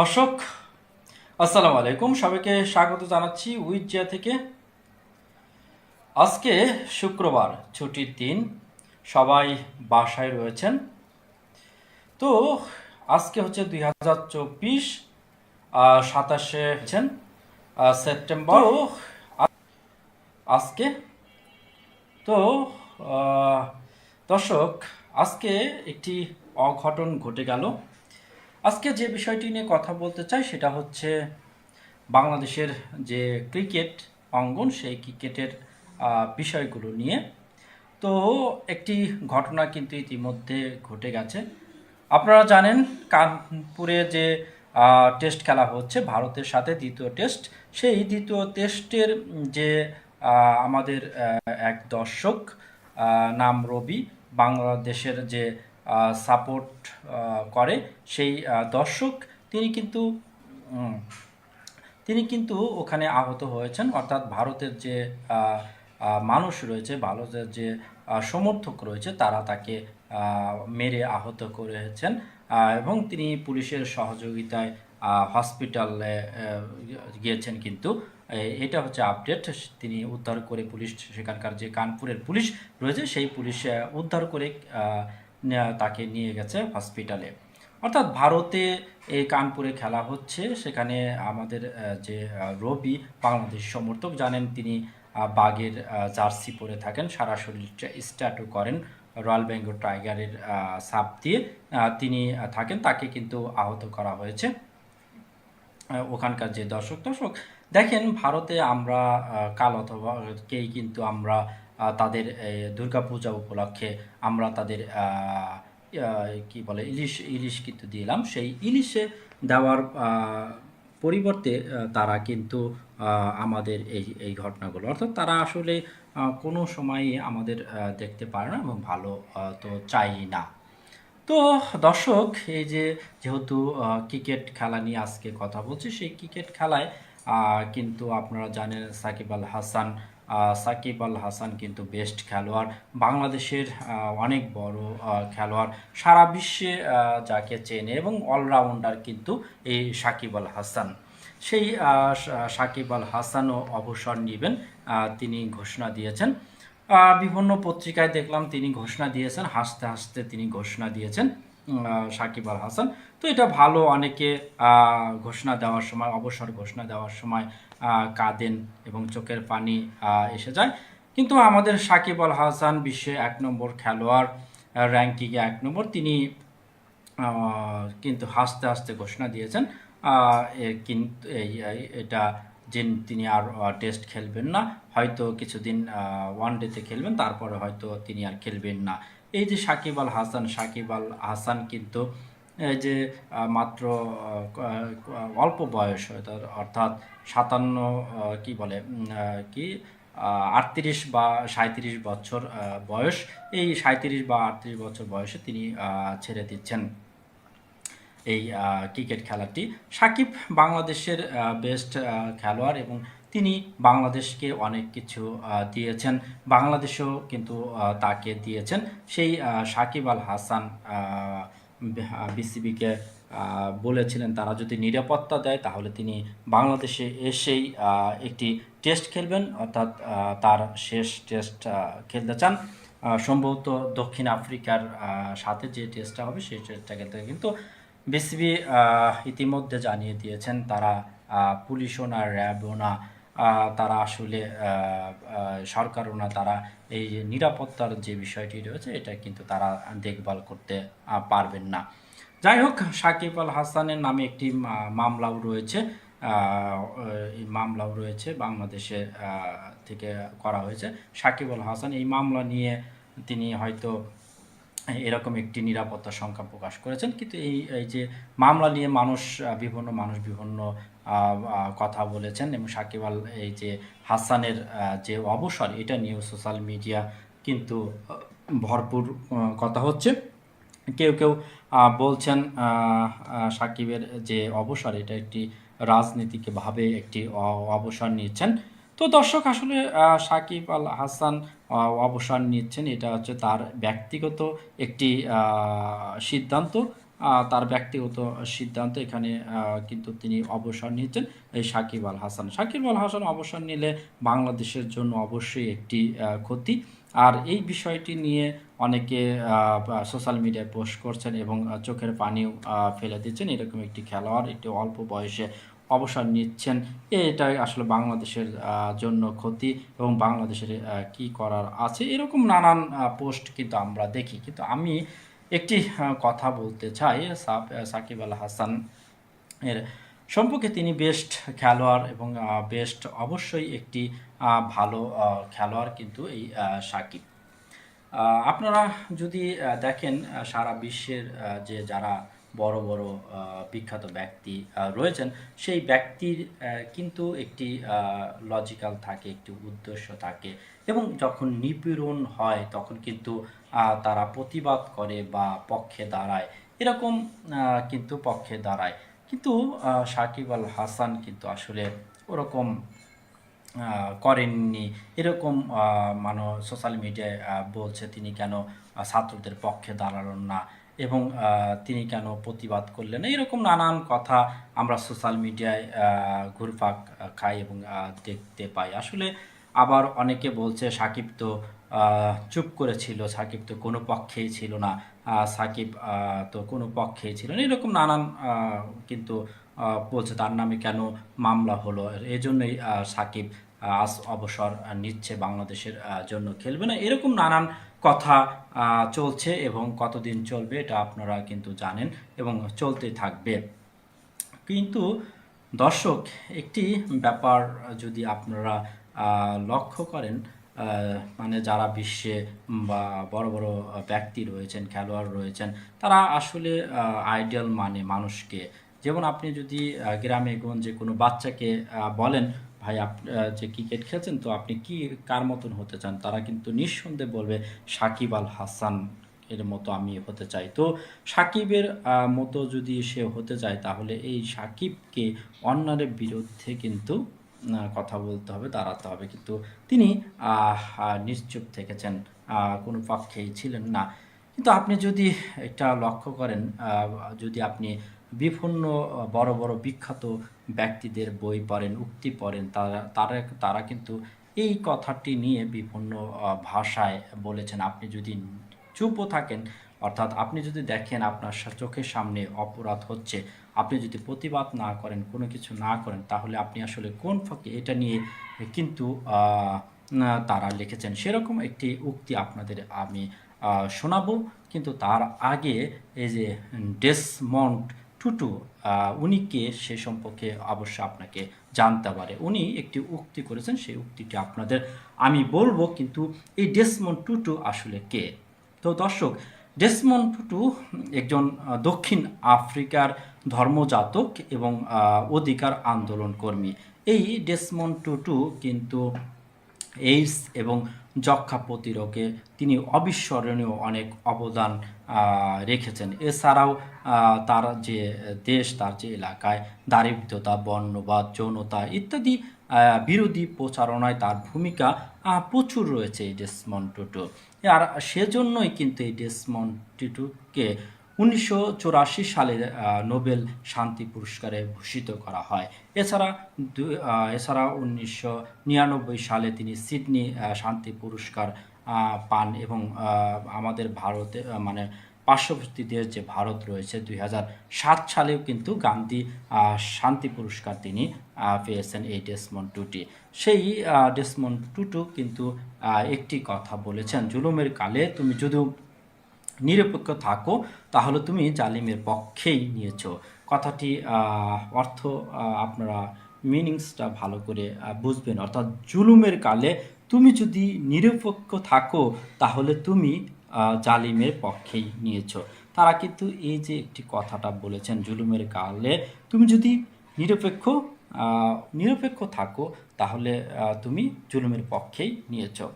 দর্শক, আসসালামু আলাইকুম। সবাইকে স্বাগত জানাচ্ছি উইজিয়া থেকে। আজকে শুক্রবার, ছুটির দিন, সবাই বাসায় রয়েছেন। তো আজকে হচ্ছে দুই হাজার চব্বিশ সাতাশে সেপ্টেম্বর। আজকে, তো দর্শক, আজকে একটি অঘটন ঘটে গেল। আজকে যে বিষয়টি নিয়ে কথা বলতে চাই সেটা হচ্ছে বাংলাদেশের যে ক্রিকেট অঙ্গন, সেই ক্রিকেটের বিষয়গুলো নিয়ে। তো একটি ঘটনা কিন্তু ইতিমধ্যে ঘটে গেছে। আপনারা জানেন কানপুরে যে টেস্ট খেলা হচ্ছে, ভারতের সাথে দ্বিতীয় টেস্ট। সেই দ্বিতীয় টেস্টের যে আমাদের এক দর্শক নাম রবি, বাংলাদেশের যে সাপোর্ট করে। সেই দর্শক তিনি কিন্তু তিনি কিন্তু ওখানে আহত হয়েছেন। অর্থাৎ ভারতের যে মানুষ রয়েছে, ভারতের যে সমর্থক রয়েছে, তারা তাকে মেরে আহত করেছেন। এবং তিনি পুলিশের সহযোগিতায় হসপিটালে গিয়েছেন কিন্তু। এটা হচ্ছে আপডেট তিনি উদ্ধার করে পুলিশ, সেখানকার যে কানপুরের পুলিশ রয়েছে, সেই পুলিশ উদ্ধার করে তাকে নিয়ে গেছে হসপিটালে। অর্থাৎ ভারতে এই কানপুরে খেলা হচ্ছে। সেখানে আমাদের যে রবি, বাংলাদেশ সমর্থক, জানেন তিনি বাঘের জার্সি পরে থাকেন। সারা শরীর স্ট্যাটু করেন রয়্যাল বেঙ্গল টাইগারের ছাপ দিয়ে। তিনি থাকেন। তাকে কিন্তু আহত করা হয়েছে। ওখানকার যে দর্শক দর্শক দেখেন ভারতে আমরা কাল অথবা কেই কিন্তু আমরা তাদের দুর্গাপূজা উপলক্ষে আমরা তাদের কি বলে, ইলিশ ইলিশ কিন্তু দিলাম। সেই ইলিশে দেওয়ার পরিবর্তে তারা কিন্তু আমাদের এই এই ঘটনাগুলো, অর্থাৎ তারা আসলে কোনো সময়ই আমাদের দেখতে পারে না এবং ভালো তো চাই না। তো দর্শক, এই যে যেহেতু ক্রিকেট খেলা নিয়ে আজকে কথা বলছি, সেই ক্রিকেট খেলায় কিন্তু আপনারা জানেন সাকিব আল হাসান সাকিব আল হাসান কিন্তু বেস্ট খেলোয়াড়। বাংলাদেশের অনেক বড় খেলোয়াড়। সারা বিশ্বে যাকে চেনে এবং অলরাউন্ডার কিন্তু এই সাকিব আল হাসান। সেই সাকিব আল হাসানও অবসর নেবেন তিনি ঘোষণা দিয়েছেন। বিভিন্ন পত্রিকায় দেখলাম তিনি ঘোষণা দিয়েছেন, হাসতে হাসতে তিনি ঘোষণা দিয়েছেন সাকিব আল হাসান। তো এটা ভালো অনেকে ঘোষণা দেওয়ার সময়, অবসর ঘোষণা দেওয়ার সময় কাঁদেন এবং চোখের পানি এসে যায়। কিন্তু আমাদের সাকিব আল হাসান বিশ্বে এক নম্বর খেলোয়াড় র্যাঙ্কিংয়ে এক নম্বর। তিনি কিন্তু হাসতে হাসতে ঘোষণা দিয়েছেন কিন্তু এটা যে তিনি আর টেস্ট খেলবেন না। হয়তো কিছুদিন ওয়ান ডেতে খেলবেন, তারপরে হয়তো তিনি আর খেলবেন না। এই যে সাকিব আল হাসান, সাকিব আল হাসান কিন্তু যে মাত্র অল্প বয়স হয়তো অর্থাৎ সাতান্ন কি বলে কি আটত্রিশ বা সাঁত্রিশ বছর বয়স। এই সাঁত্রিশ বা আটত্রিশ বছর বয়সে তিনি ছেড়ে দিচ্ছেন। এই ক্রিকেট খেলাটি সাকিব বাংলাদেশের বেস্ট খেলোয়াড় এবং তিনি বাংলাদেশকে অনেক কিছু দিয়েছেন। বাংলাদেশও কিন্তু তাকে দিয়েছেন। সেই সাকিব আল হাসান বিসিবিকে বলেছিলেন তারা যদি নিরাপত্তা দেয়, তাহলে তিনি বাংলাদেশে এসেই একটি টেস্ট খেলবেন, অর্থাৎ তার শেষ টেস্ট খেলতে চান। সম্ভবত দক্ষিণ আফ্রিকার সাথে যে টেস্টটা হবে, সেই টেস্টটা খেলতে কিন্তু বিসিবি ইতিমধ্যে জানিয়ে দিয়েছেন তারা পুলিশও না, র্যাবও না তারা আসলে সরকারও না, তারা এই নিরাপত্তার যে বিষয়টি রয়েছে, এটা কিন্তু তারা দেখভাল করতে পারবেন না। যাই হোক, সাকিব আল হাসানের নামে একটি মামলাও রয়েছে। মামলাও রয়েছে বাংলাদেশে থেকে করা হয়েছে। সাকিব আল হাসান এই মামলা নিয়ে তিনি হয়তো এরকম একটি নিরাপত্তা সংখ্যা প্রকাশ করেছেন। কিন্তু এই এই যে মামলা নিয়ে মানুষ, বিভিন্ন মানুষ বিভিন্ন কথা বলেছেন এবং সাকিব আল, এই যে হাসানের যে অবসর, এটা নিয়েও সোশ্যাল মিডিয়া কিন্তু ভরপুর কথা হচ্ছে। কেউ কেউ বলছেন সাকিবের যে অবসর, এটা একটি রাজনীতিকভাবে একটি অবসর নিচ্ছেন তো দর্শক, আসলে সাকিব আল হাসান অবসর নিচ্ছেন। এটা হচ্ছে তার ব্যক্তিগত একটি সিদ্ধান্ত। তার ব্যক্তিগত সিদ্ধান্ত এখানে কিন্তু তিনি অবসর নিয়েছেন এই সাকিব আল হাসান। সাকিব আল হাসান অবসর নিলে বাংলাদেশের জন্য অবশ্যই একটি ক্ষতি। আর এই বিষয়টি নিয়ে অনেকে সোশ্যাল মিডিয়ায় পোস্ট করছেন এবং চোখের পানিও ফেলে দিচ্ছেন। এরকম একটি খেলোয়াড়, একটি অল্প বয়সে অবসর নিচ্ছেন। এটাই আসলে বাংলাদেশের জন্য ক্ষতি এবং বাংলাদেশের কি করার আছে এরকম নানান পোস্ট কিন্তু আমরা দেখি। কিন্তু আমি একটি কথা বলতে চাই সাকিব আল হাসান এর সম্পর্কে। তিনি বেস্ট খেলোয়াড় এবং বেস্ট অবশ্যই একটি ভালো খেলোয়াড় কিন্তু এই সাকিব। আপনারা যদি দেখেন সারা বিশ্বের যে যারা বড় বড় বিখ্যাত ব্যক্তি রয়েছেন। সেই ব্যক্তির কিন্তু একটি লজিক্যাল থাকে, একটি উদ্দেশ্য থাকে এবং যখন নিপীড়ন হয়, তখন কিন্তু তারা প্রতিবাদ করে বা পক্ষে দাঁড়ায়। এরকম কিন্তু পক্ষে দাঁড়ায়। কিন্তু সাকিব আল হাসান কিন্তু আসলে ওরকম করেননি। এরকম মানে সোশ্যাল মিডিয়ায় বলছে তিনি কেন ছাত্রদের পক্ষে দাঁড়ালেন না। এবং তিনি কেন প্রতিবাদ করলেন? এরকম নানান কথা আমরা সোশ্যাল মিডিয়ায় ঘুরফাক খাই এবং দেখতে পাই। আসলে আবার অনেকে বলছে, সাকিব তো চুপ করেছিল, সাকিব তো কোনো পক্ষেই ছিল না। সাকিব তো কোনো পক্ষেই ছিল না। এরকম নানান কিন্তু বলছে তার নামে কেন মামলা হলো? এই জন্যই সাকিব আজ অবসর নিচ্ছে, বাংলাদেশের জন্য খেলবে না। এরকম নানান কথা চলছে এবং কতদিন চলবে এটা আপনারা কিন্তু জানেন এবং চলতে থাকবে। কিন্তু দর্শক, একটি ব্যাপার যদি আপনারা লক্ষ্য করেন মানে যারা বিশ্বে বা বড় বড় ব্যক্তি রয়েছেন, খেলোয়াড় রয়েছেন, তারা আসলে আইডিয়াল মানে মানুষকে। যেমন আপনি যদি গ্রামে গঞ্জে কোনো বাচ্চাকে বলেন ভাই, আপ যে ক্রিকেট খেলছেন, তো আপনি কি, কার মতন হতে চান? তারা কিন্তু নিঃসন্দেহে বলবে সাকিব আল হাসান এর মতো আমি হতে চাই। তো সাকিবের মতো যদি সে হতে চায়, তাহলে এই সাকিবকে অন্যের বিরুদ্ধে কিন্তু কথা বলতে হবে, দাঁড়াতে হবে। কিন্তু তিনি নিশ্চুপ থেকেছেন কোনো পক্ষেই ছিলেন না। কিন্তু আপনি যদি এটা লক্ষ্য করেন যদি আপনি বিভিন্ন বড় বড় বিখ্যাত ব্যক্তিদের বই পড়েন, উক্তি পড়েন, তারা তারা তারা কিন্তু এই কথাটি নিয়ে বিভিন্ন ভাষায় বলেছেন। আপনি যদি চুপও থাকেন, অর্থাৎ আপনি যদি দেখেন আপনার চোখের সামনে অপরাধ হচ্ছে, আপনি যদি প্রতিবাদ না করেন, কোনো কিছু না করেন, তাহলে আপনি আসলে কোন ফাঁকে এটা নিয়ে কিন্তু তারা লিখেছেন। সেরকম একটি উক্তি আপনাদের আমি শোনাবো। কিন্তু তার আগে এই যে ডেসমন্ড টুটু উনি কে সে সম্পর্কে অবশ্য আপনাকে জানতে পারে। উনি একটি উক্তি করেছেন, সেই উক্তিটি আপনাদের আমি বলব, কিন্তু এই ডেসমন্ড টুটু আসলে কে? তো দর্শক, ডেসমন্ড টুটু একজন দক্ষিণ আফ্রিকার ধর্মজাতক এবং অধিকার আন্দোলন কর্মী। এই ডেসমন্ড টুটু কিন্তু এইডস এবং যক্ষা প্রতিরোধে তিনি অবিস্মরণীয় অনেক অবদান রেখেছেন। এছাড়াও তার যে দেশ, তার যে এলাকায় দারিদ্রতা, বর্ণবাদ, যৌনতা ইত্যাদি বিরোধী প্রচারণায় তার ভূমিকা প্রচুর রয়েছে এই ডেসমন্ড টুটু আর সেজন্যই কিন্তু এই ডেসমন্ড টুটুকে উনিশশো চুরাশি সালে নোবেল শান্তি পুরস্কারে ভূষিত করা হয়। এছাড়া এছাড়া উনিশশো নিরানব্বই সালে তিনি সিডনি শান্তি পুরস্কার পান এবং আমাদের ভারতে মানে পার্শ্ববর্তী দেশ যে ভারত রয়েছে, দুই সাত সালেও কিন্তু গান্ধী শান্তি পুরস্কার তিনি পেয়েছেন এই ডেসমন্ড টুটি। সেই ডেসমন্ড টুটু কিন্তু একটি কথা বলেছেন, জুলুমের কালে তুমি যদি নিরপেক্ষ থাকো, তাহলে তুমি জালিমের পক্ষেই নিয়েছো। কথাটি অর্থ আপনারা মিনিংসটা ভালো করে বুঝবেন। অর্থাৎ জুলুমের কালে তুমি যদি নিরপেক্ষ থাকো, তাহলে তুমি জালিমের পক্ষেই নিয়েছো। তারা কিন্তু এই যে একটি কথাটা বলেছেন জুলুমের কালে, তুমি যদি নিরপেক্ষ নিরপেক্ষ থাকো, তাহলে তুমি জুলুমের পক্ষেই নিয়েছো।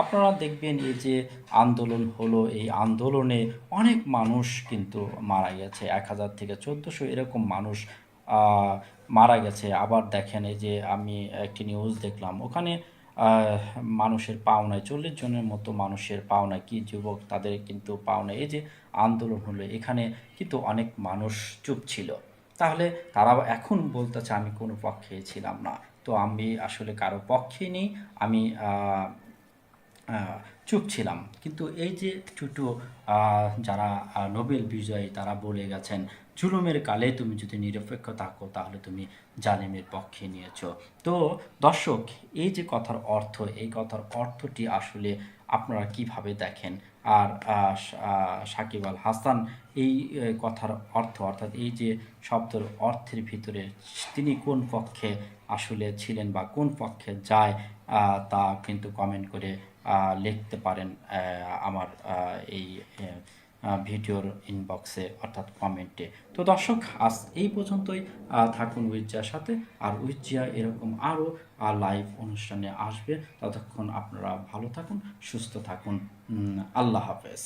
আপনারা দেখবেন এই যে আন্দোলন হলো, এই আন্দোলনে অনেক মানুষ কিন্তু মারা গেছে। এক হাজার থেকে চোদ্দোশো এরকম মানুষ মারা গেছে। আবার দেখেন এই যে আমি একটি নিউজ দেখলাম। ওখানে মানুষের পাওনায়, চল্লিশ জনের মতো মানুষের পাওনায় কি যুবক তাদের কিন্তু পাওনা এই যে আন্দোলন হলো, এখানে কিন্তু অনেক মানুষ চুপ ছিল। তাহলে তারা এখন বলতেছে, আমি কোনো পক্ষে ছিলাম না। তো আমি আসলে কারও পক্ষে নেই, আমি চুপ ছিলাম। কিন্তু এই যে ছোটো যারা নোবেল বিজয়ী, তারা বলে গেছেন, জুলুমের কালে তুমি যদি নিরপেক্ষ থাকো, তাহলে তুমি জালেমের পক্ষে নিয়েছো। তো দর্শক, এই যে কথার অর্থ, এই কথার অর্থটি আসলে আপনারা কীভাবে দেখেন? আর সাকিব আল হাসান এই কথার অর্থ, অর্থাৎ এই যে শব্দের অর্থের ভিতরে তিনি কোন পক্ষে আসলে ছিলেন বা কোন পক্ষে যায় তা কিন্তু কমেন্ট করে লিখতে পারেন আমার এই ভিডিওর ইনবক্সে অর্থাৎ কমেন্টে তো দর্শক, আজ এই পর্যন্তই থাকুন উইজিয়ার সাথে। আর উইজিয়া এরকম আরও লাইভ অনুষ্ঠানে আসবে। ততক্ষণ আপনারা ভালো থাকুন, সুস্থ থাকুন। আল্লাহ হাফেজ।